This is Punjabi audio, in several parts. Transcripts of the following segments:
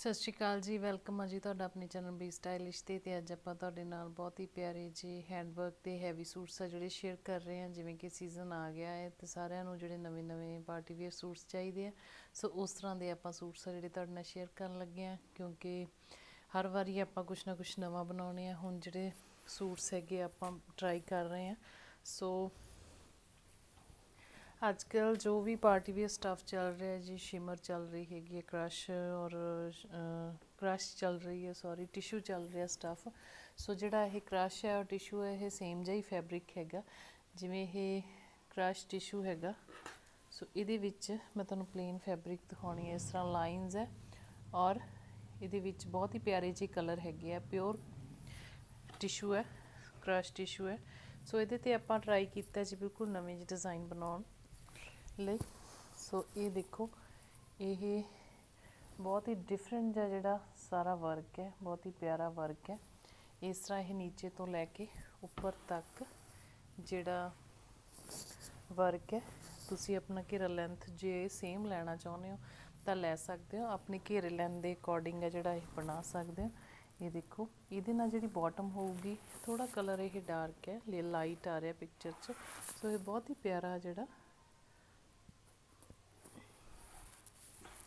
ਸਤਿ ਸ਼੍ਰੀ ਅਕਾਲ ਜੀ, ਵੈਲਕਮ ਆ ਜੀ ਤੁਹਾਡਾ ਆਪਣੇ ਚੈਨਲ ਬੀ ਸਟਾਈਲਿਸ਼ ਤੇ ਤੇ ਅੱਜ ਆਪਾਂ ਤੁਹਾਡੇ ਨਾਲ ਬਹੁਤ ਹੀ ਪਿਆਰੇ ਜੀ ਹੈਂਡਵਰਕ ਤੇ ਹੈਵੀ ਸੂਟਸ ਆ ਜਿਹੜੇ ਸ਼ੇਅਰ ਕਰ ਰਹੇ ਹਾਂ ਜਿਵੇਂ ਕਿ ਸੀਜ਼ਨ ਆ ਗਿਆ ਹੈ ਤੇ ਸਾਰਿਆਂ ਨੂੰ ਜਿਹੜੇ ਨਵੇਂ-ਨਵੇਂ ਪਾਰਟੀ ਵੇਅਰ ਸੂਟਸ ਚਾਹੀਦੇ ਆ। ਸੋ ਉਸ ਤਰ੍ਹਾਂ ਦੇ ਆਪਾਂ ਸੂਟਸ ਆ ਜਿਹੜੇ ਤੁਹਾਡੇ ਨਾਲ ਸ਼ੇਅਰ ਕਰਨ ਲੱਗੇ ਆ, ਕਿਉਂਕਿ ਹਰ ਵਾਰੀ ਆਪਾਂ ਕੁਝ ਨਾ ਕੁਝ ਨਵਾਂ ਬਣਾਉਣੇ ਆ, ਹੁਣ ਜਿਹੜੇ ਸੂਟਸ ਹੈਗੇ ਆਪਾਂ ਟਰਾਈ ਕਰ ਰਹੇ ਆ। ਸੋ ਅੱਜ ਕੱਲ ਜੋ ਵੀ ਪਾਰਟੀ ਵੇਅਰ ਸਟਫ ਚੱਲ ਰਿਹਾ ਜੀ ਸ਼ਿਮਰ ਚੱਲ ਰਹੀ ਹੈਗੀ ਹੈ ਕ੍ਰਸ਼ ਔਰ ਕ੍ਰਸ਼ ਚੱਲ ਰਹੀ ਹੈ ਸੌਰੀ ਟਿਸ਼ੂ ਚੱਲ ਰਿਹਾ ਸਟਫ ਸੋ ਜਿਹੜਾ ਇਹ ਕ੍ਰਸ਼ ਹੈ ਔਰ ਟਿਸ਼ੂ ਹੈ ਇਹ ਸੇਮ ਜਿਹਾ ਹੀ ਫੈਬਰਿਕ ਹੈਗਾ, ਜਿਵੇਂ ਇਹ ਕ੍ਰਸ਼ ਟਿਸ਼ੂ ਹੈਗਾ। ਸੋ ਇਹਦੇ ਵਿੱਚ ਮੈਂ ਤੁਹਾਨੂੰ ਪਲੇਨ ਫੈਬਰਿਕ ਦਿਖਾਉਣੀ ਹੈ, ਇਸ ਤਰ੍ਹਾਂ ਲਾਈਨਸ ਹੈ ਔਰ ਇਹਦੇ ਵਿੱਚ ਬਹੁਤ ਹੀ ਪਿਆਰੇ ਜਿਹੇ ਕਲਰ ਹੈਗੇ ਆ ਪਿਓਰ ਟਿਸ਼ੂ ਹੈ ਕ੍ਰਸ਼ ਟਿਸ਼ੂ ਹੈ। ਸੋ ਇਹਦੇ ਤੇ ਆਪਾਂ ਟਰਾਈ ਕੀਤਾ ਜੀ, ਬਿਲਕੁਲ ਨਵੇਂ ਜਿਹੇ ਡਿਜ਼ਾਈਨ ਬਣਾਉਣ। ਲਈ। ਸੋ ਇਹ ਦੇਖੋ, ਇਹ ਬਹੁਤ ਹੀ ਡਿਫਰੈਂਟ ਜਿਹਾ ਜਿਹੜਾ ਸਾਰਾ ਵਰਕ ਹੈ, ਬਹੁਤ ਹੀ ਪਿਆਰਾ ਵਰਕ ਹੈ। ਇਸ ਤਰ੍ਹਾਂ ਇਹ ਨੀਚੇ ਤੋਂ ਲੈ ਕੇ ਉੱਪਰ ਤੱਕ ਜਿਹੜਾ ਵਰਕ ਹੈ, ਤੁਸੀਂ ਆਪਣਾ ਘੇਰਾ ਲੈਂਥ ਜੇ ਸੇਮ ਲੈਣਾ ਚਾਹੁੰਦੇ ਹੋ, ਤਾਂ ਲੈ ਸਕਦੇ ਹੋ। ਆਪਣੇ ਘੇਰੇ ਲੈਂਥ ਦੇ ਅਕੋਰਡਿੰਗ ਹੈ ਜਿਹੜਾ ਇਹ ਬਣਾ ਸਕਦੇ ਹੋ। ਇਹ ਦੇਖੋ, ਇਹਦੇ ਨਾਲ ਜਿਹੜੀ ਬਾਟਮ ਹੋਊਗੀ ਥੋੜਾ ਕਲਰ ਇਹ ਡਾਰਕ ਹੈ ਲਾਈਟ ਆ ਰਿਹਾ ਪਿਕਚਰ 'ਚ। ਸੋ ਇਹ ਬਹੁਤ ਹੀ ਪਿਆਰਾ ਜਿਹੜਾ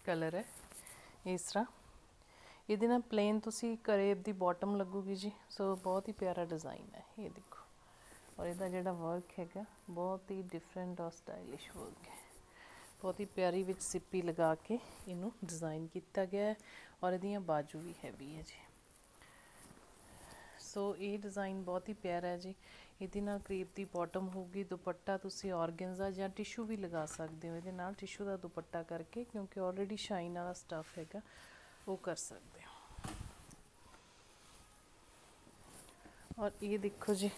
ਕਲਰ ਹੈ, ਇਸ ਤਰ੍ਹਾਂ। ਇਹਦੇ ਨਾਲ ਪਲੇਨ ਤੁਸੀਂ ਕਰੇਬ ਦੀ ਬਾਟਮ ਲੱਗੂਗੀ ਜੀ ਸੋ ਬਹੁਤ ਹੀ ਪਿਆਰਾ ਡਿਜ਼ਾਈਨ ਹੈ, ਇਹ ਦੇਖੋ। ਔਰ ਇਹਦਾ ਜਿਹੜਾ ਵਰਕ ਹੈਗਾ, ਬਹੁਤ ਹੀ ਡਿਫਰੈਂਟ ਔਰ ਸਟਾਈਲਿਸ਼ ਵਰਕ ਹੈ। ਬਹੁਤ ਹੀ ਪਿਆਰੀ ਵਿੱਚ ਸਿੱਪੀ ਲਗਾ ਕੇ ਇਹਨੂੰ ਡਿਜ਼ਾਈਨ ਕੀਤਾ ਗਿਆ ਹੈ, ਔਰ ਇਹਦੀਆਂ ਬਾਜੂ ਵੀ ਹੈਵੀ ਹੈ ਜੀ। ਸੋ ਇਹ ਡਿਜ਼ਾਈਨ ਬਹੁਤ ਹੀ ਪਿਆਰਾ ਹੈ ਜੀ। ਇਹਦੇ ਨਾਲ ਕਰੀਬ ਦੀ ਬਾਟਮ ਹੋਊਗੀ, ਦੁਪੱਟਾ ਤੁਸੀਂ ਆਰਗੈਂਜ਼ਾ ਜਾਂ ਟਿਸ਼ੂ ਵੀ ਲਗਾ ਸਕਦੇ ਹੋ ਇਹਦੇ ਨਾਲ ਟਿਸ਼ੂ ਦਾ ਦੁਪੱਟਾ ਕਰਕੇ, ਕਿਉਂਕਿ ਆਲਰੇਡੀ ਸ਼ਾਈਨ ਵਾਲਾ ਸਟੱਫ ਹੈਗਾ, ਉਹ ਕਰ ਸਕਦੇ ਹੋ। ਔਰ ਇਹ ਦੇਖੋ ਜੀ,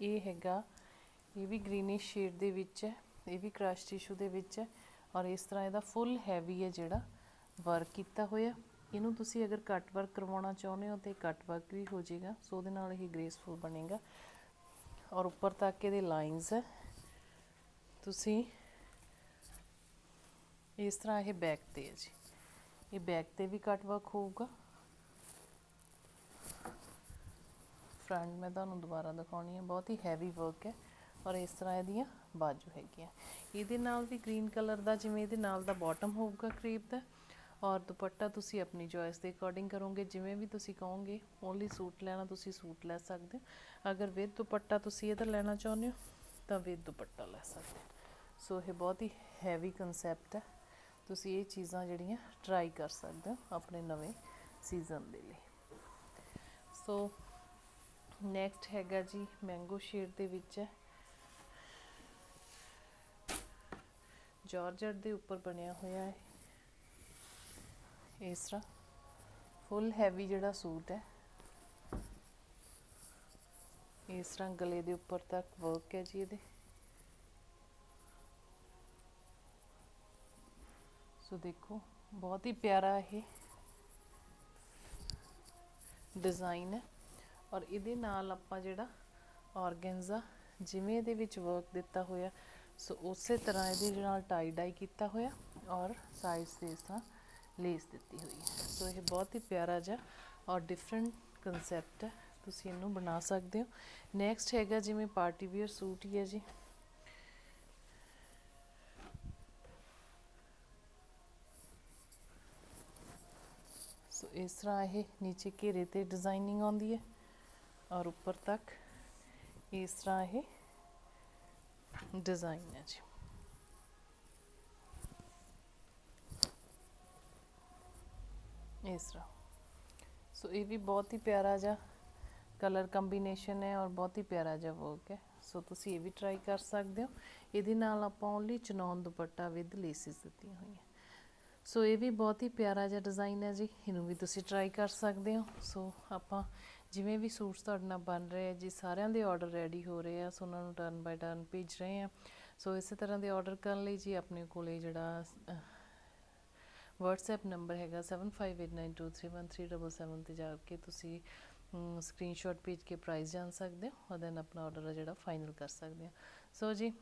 ਇਹ ਹੈਗਾ, ਇਹ ਵੀ ਗ੍ਰੀਨਿਸ਼ ਸ਼ੇਡ ਦੇ ਵਿੱਚ ਹੈ, ਇਹ ਵੀ ਕ੍ਰਸ਼ ਟਿਸ਼ੂ ਦੇ ਵਿੱਚ ਹੈ, ਔਰ ਇਸ ਤਰ੍ਹਾਂ ਇਹਦਾ ਫੁੱਲ ਹੈਵੀ ਹੈ ਜਿਹੜਾ ਵਰਕ ਕੀਤਾ ਹੋਇਆ। ਇਹਨੂੰ ਤੁਸੀਂ ਅਗਰ ਕੱਟ ਵਰਕ ਕਰਵਾਉਣਾ ਚਾਹੁੰਦੇ ਹੋ ਤੇ ਕੱਟ ਵਰਕ ਵੀ ਹੋ ਜਾਏਗਾ, ਸੋ ਉਹਦੇ ਨਾਲ ਇਹ ਗ੍ਰੇਸਫੁਲ ਬਣੇਗਾ। ਔਰ ਉੱਪਰ ਤੱਕ ਇਹਦੇ ਲਾਈਨਸ ਹੈ। ਤੁਸੀਂ ਇਸ ਤਰ੍ਹਾਂ ਇਹ ਬੈਕ ਤੇ ਹੈ ਜੀ। ਇਹ ਬੈਕ ਤੇ ਵੀ ਕੱਟ ਵਰਕ ਹੋਊਗਾ। ਫਰੰਟ ਮੈਂ ਤੁਹਾਨੂੰ ਦੁਬਾਰਾ ਦਿਖਾਉਣੀ ਹੈ। ਬਹੁਤ ਹੀ ਹੈਵੀ ਵਰਕ ਹੈ ਔਰ ਇਸ ਤਰ੍ਹਾਂ ਇਹਦੀਆਂ ਬਾਜੂ ਹੈਗੀਆਂ। ਇਹਦੇ ਨਾਲ ਵੀ ਗ੍ਰੀਨ ਕਲਰ ਦਾ, ਜਿਵੇਂ ਇਹਦੇ ਨਾਲ ਦਾ ਬਾਟਮ ਹੋਊਗਾ ਕਰੀਬ ਦਾ। ਔਰ ਦੁਪੱਟਾ ਤੁਸੀਂ ਆਪਣੀ ਚੋਇਸ ਦੇ ਅਕੋਰਡਿੰਗ ਕਰੋਗੇ, ਜਿਵੇਂ ਵੀ ਤੁਸੀਂ ਕਹੋਗੇ ਓਨਲੀ ਸੂਟ ਲੈਣਾ, ਤੁਸੀਂ ਸੂਟ ਲੈ ਸਕਦੇ ਹੋ। ਅਗਰ ਵਿਦ ਦੁਪੱਟਾ ਤੁਸੀਂ ਇਹਦਾ ਲੈਣਾ ਚਾਹੁੰਦੇ ਹੋ, ਤਾਂ ਵਿਦ ਦੁਪੱਟਾ ਲੈ ਸਕਦੇ ਹੋ। ਸੋ ਇਹ ਬਹੁਤ ਹੀ ਹੈਵੀ ਕਨਸੈਪਟ ਹੈ। ਤੁਸੀਂ ਇਹ ਚੀਜ਼ਾਂ ਜਿਹੜੀਆਂ ਟਰਾਈ ਕਰ ਸਕਦੇ ਹੋ ਆਪਣੇ ਨਵੇਂ ਸੀਜ਼ਨ ਦੇ ਲਈ। ਸੋ ਨੈਕਸਟ ਹੈਗਾ ਜੀ ਮੈਂਗੋ ਸ਼ੇਡ ਦੇ ਵਿੱਚ ਹੈ। ਜਾਰਜਟ ਦੇ ਉੱਪਰ ਬਣਿਆ ਹੋਇਆ ਹੈ। ਇਸ ਤਰ੍ਹਾਂ। ਫੁੱਲ ਹੈਵੀ ਜਿਹੜਾ ਸੂਟ ਹੈ। ਇਸ ਤਰ੍ਹਾਂ ਗਲੇ ਦੇ ਉੱਪਰ ਤੱਕ ਵਰਕ ਹੈ ਜੀ ਇਹਦੇ। ਸੋ ਦੇਖੋ, ਬਹੁਤ ਹੀ ਪਿਆਰਾ ਇਹ ਡਿਜ਼ਾਈਨ ਹੈ। ਔਰ ਇਹਦੇ ਨਾਲ ਆਪਾਂ ਜਿਹੜਾ ਆਰਗੈਂਜ਼ਾ ਜਿਵੇਂ ਇਹਦੇ ਵਿੱਚ ਵਰਕ ਦਿੱਤਾ ਹੋਇਆ ਸੋ ਉਸੇ ਤਰ੍ਹਾਂ ਇਹਦੇ ਨਾਲ ਟਾਈ ਡਾਈ ਕੀਤਾ ਹੋਇਆ ਔਰ ਸਾਈਜ਼ ਤੇ ਇਸ ਤਰ੍ਹਾਂ ਲੇਸ ਦਿੱਤੀ ਹੋਈ ਹੈ। ਸੋ ਇਹ ਬਹੁਤ ਹੀ ਪਿਆਰਾ ਜਿਹਾ ਔਰ ਡਿਫਰੈਂਟ ਕਨਸੈਪਟ ਹੈ। ਤੁਸੀਂ ਇਹਨੂੰ ਬਣਾ ਸਕਦੇ ਹੋ। ਨੈਕਸਟ ਹੈਗਾ ਜਿਵੇਂ ਪਾਰਟੀ ਵੇਅਰ ਸੂਟ ਹੀ ਹੈ ਜੀ। ਸੋ ਇਸ ਤਰ੍ਹਾਂ ਇਹ ਨੀਚੇ ਘੇਰੇ ਤੇ ਡਿਜ਼ਾਈਨਿੰਗ ਆਉਂਦੀ ਹੈ ਔਰ ਉੱਪਰ ਤੱਕ ਇਸ ਤਰ੍ਹਾਂ ਇਹ ਡਿਜ਼ਾਈਨ ਹੈ ਜੀ। ਇਸ ਤਰ੍ਹਾਂ। ਸੋ ਇਹ ਵੀ ਬਹੁਤ ਹੀ ਪਿਆਰਾ ਜਿਹਾ ਕਲਰ ਕੰਬੀਨੇਸ਼ਨ ਹੈ ਔਰ ਬਹੁਤ ਹੀ ਪਿਆਰਾ ਜਿਹਾ ਵਰਕ ਹੈ। ਸੋ ਤੁਸੀਂ ਇਹ ਵੀ ਟਰਾਈ ਕਰ ਸਕਦੇ ਹੋ। ਇਹਦੇ ਨਾਲ ਆਪਾਂ ਓਨਲੀ ਚਨੌਨ ਦੁਪੱਟਾ ਵਿਦ ਲੇਸਿਸ ਦਿੱਤੀਆਂ ਹੋਈਆਂ। ਸੋ ਇਹ ਵੀ ਬਹੁਤ ਹੀ ਪਿਆਰਾ ਜਿਹਾ ਡਿਜ਼ਾਈਨ ਹੈ ਜੀ। ਇਹਨੂੰ ਵੀ ਤੁਸੀਂ ਟਰਾਈ ਕਰ ਸਕਦੇ ਹੋ। ਸੋ ਆਪਾਂ ਜਿਵੇਂ ਵੀ ਸੂਟਸ ਤੁਹਾਡੇ ਨਾਲ ਬਣ ਰਹੇ ਆ ਜੀ ਸਾਰਿਆਂ ਦੇ ਆਰਡਰ ਰੈਡੀ ਹੋ ਰਹੇ ਆ ਸੋ ਉਹਨਾਂ ਨੂੰ ਟਰਨ ਬਾਈ ਟਰਨ ਭੇਜ ਰਹੇ ਆ। ਸੋ ਇਸੇ ਤਰ੍ਹਾਂ ਦੇ ਆਰਡਰ ਕਰਨ ਲਈ ਜੀ ਆਪਣੇ ਕੋਲੇ ਜਿਹੜਾ WhatsApp ਨੰਬਰ ਹੈਗਾ 7589231377 ਤੇ ਜਾ ਕੇ ਤੁਸੀਂ ਸਕਰੀਨਸ਼ਾਟ ਭੇਜ ਕੇ ਪ੍ਰਾਈਸ ਜਾਣ ਸਕਦੇ ਹੋ ਔਰ ਦੈਨ ਆਪਣਾ ਆਰਡਰ ਆ ਜਿਹੜਾ ਫਾਈਨਲ ਕਰ ਸਕਦੇ ਹੋ। ਸੋ ਜੀ,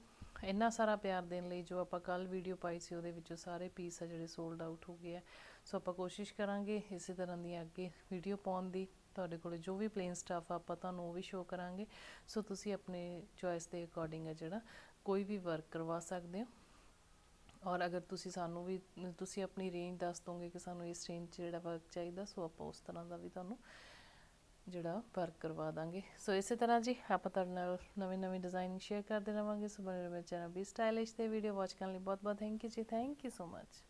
ਇੰਨਾ ਸਾਰਾ ਪਿਆਰ ਦੇਣ ਲਈ ਜੋ ਆਪਾਂ ਕੱਲ ਵੀਡੀਓ ਪਾਈ ਸੀ ਉਹਦੇ ਵਿੱਚੋਂ ਸਾਰੇ ਪੀਸ ਆ ਜਿਹੜੇ ਸੋਲਡ ਆਊਟ ਹੋ ਗਏ ਆ। ਸੋ ਆਪਾਂ ਕੋਸ਼ਿਸ਼ ਕਰਾਂਗੇ ਇਸੇ ਤਰ੍ਹਾਂ ਦੀਆਂ ਅੱਗੇ ਵੀਡੀਓ ਪਾਉਣ ਦੀ। ਤੁਹਾਡੇ ਕੋਲ ਜੋ ਵੀ ਪਲੇਨ ਸਟਾਫ ਆਪਾਂ ਤੁਹਾਨੂੰ ਉਹ ਵੀ ਸ਼ੋਅ ਕਰਾਂਗੇ। ਸੋ ਤੁਸੀਂ ਆਪਣੇ ਚੋਇਸ ਦੇ ਅਕੋਰਡਿੰਗ ਆ ਜਿਹੜਾ ਕੋਈ ਵੀ ਵਰਕ ਕਰਵਾ ਸਕਦੇ ਹੋ। ਔਰ ਅਗਰ ਤੁਸੀਂ ਸਾਨੂੰ ਵੀ, ਤੁਸੀਂ ਆਪਣੀ ਰੇਂਜ ਦੱਸ ਦੋਗੇ ਕਿ ਸਾਨੂੰ ਇਸ ਰੇਂਜ 'ਚ ਜਿਹੜਾ ਵਰਕ ਚਾਹੀਦਾ, ਸੋ ਆਪਾਂ ਉਸ ਤਰ੍ਹਾਂ ਦਾ ਵੀ ਤੁਹਾਨੂੰ ਜਿਹੜਾ ਵਰਕ ਕਰਵਾ ਦਾਂਗੇ। ਸੋ ਇਸੇ ਤਰ੍ਹਾਂ ਜੀ, ਆਪਾਂ ਤੁਹਾਡੇ ਨਾਲ ਨਵੇਂ ਨਵੇਂ ਡਿਜ਼ਾਈਨ ਸ਼ੇਅਰ ਕਰਦੇ ਰਵਾਂਗੇ। ਸੋ ਬਣੇ ਰਹੋ ਮੇਰੇ ਚੈਨਲ ਵੀ ਸਟਾਈਲਿਸ਼ ਤੇ। ਵੀਡੀਓ ਵਾਚ ਕਰਨ ਲਈ ਬਹੁਤ ਬਹੁਤ thank you ji. Thank you so much